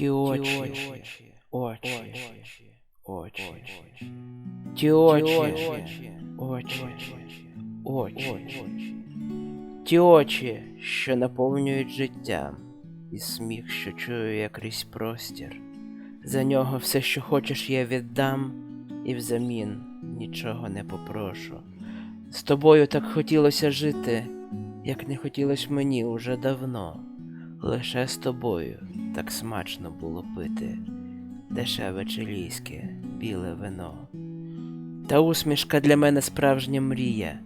Ті очі, очі, очі, ті очі, очі, очі, ті очі, що наповнюють життям, і сміх, що чую я крізь простір. За нього все, що хочеш, я віддам, і взамін нічого не попрошу. З тобою так хотілося жити, як не хотілось мені уже давно. Лише з тобою так смачно було пити, дешеве чилійське, біле вино. Та усмішка для мене справжня мрія,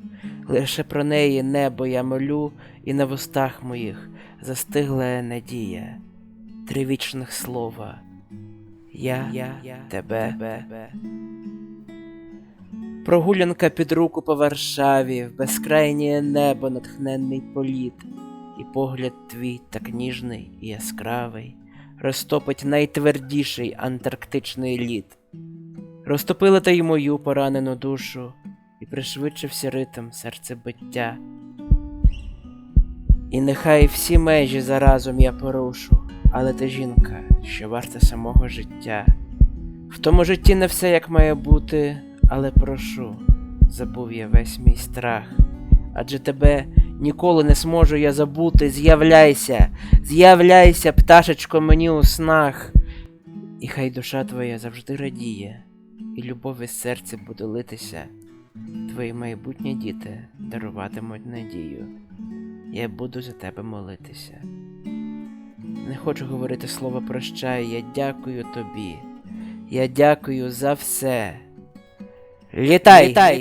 лише про неї небо я молю, і на вустах моїх застигла надія, три вічних слова. Я, я тебе. Прогулянка під руку по Варшаві, в безкрайнє небо натхненний політ, і погляд твій так ніжний і яскравий, розтопить найтвердіший антарктичний лід. Розтопила та й мою поранену душу, і пришвидшився ритм серцебиття. І нехай всі межі заразом я порушу, але ти жінка, що варта самого життя. В тому житті не все як має бути, але прошу, забув я весь мій страх. Адже тебе ніколи не зможу я забути. З'являйся, з'являйся, пташечко, мені у снах. І хай душа твоя завжди радіє, і любов із серця буде литися. Твої майбутні діти даруватимуть надію. Я буду за тебе молитися. Не хочу говорити слово прощай, я дякую тобі. Я дякую за все. Літай! Літай!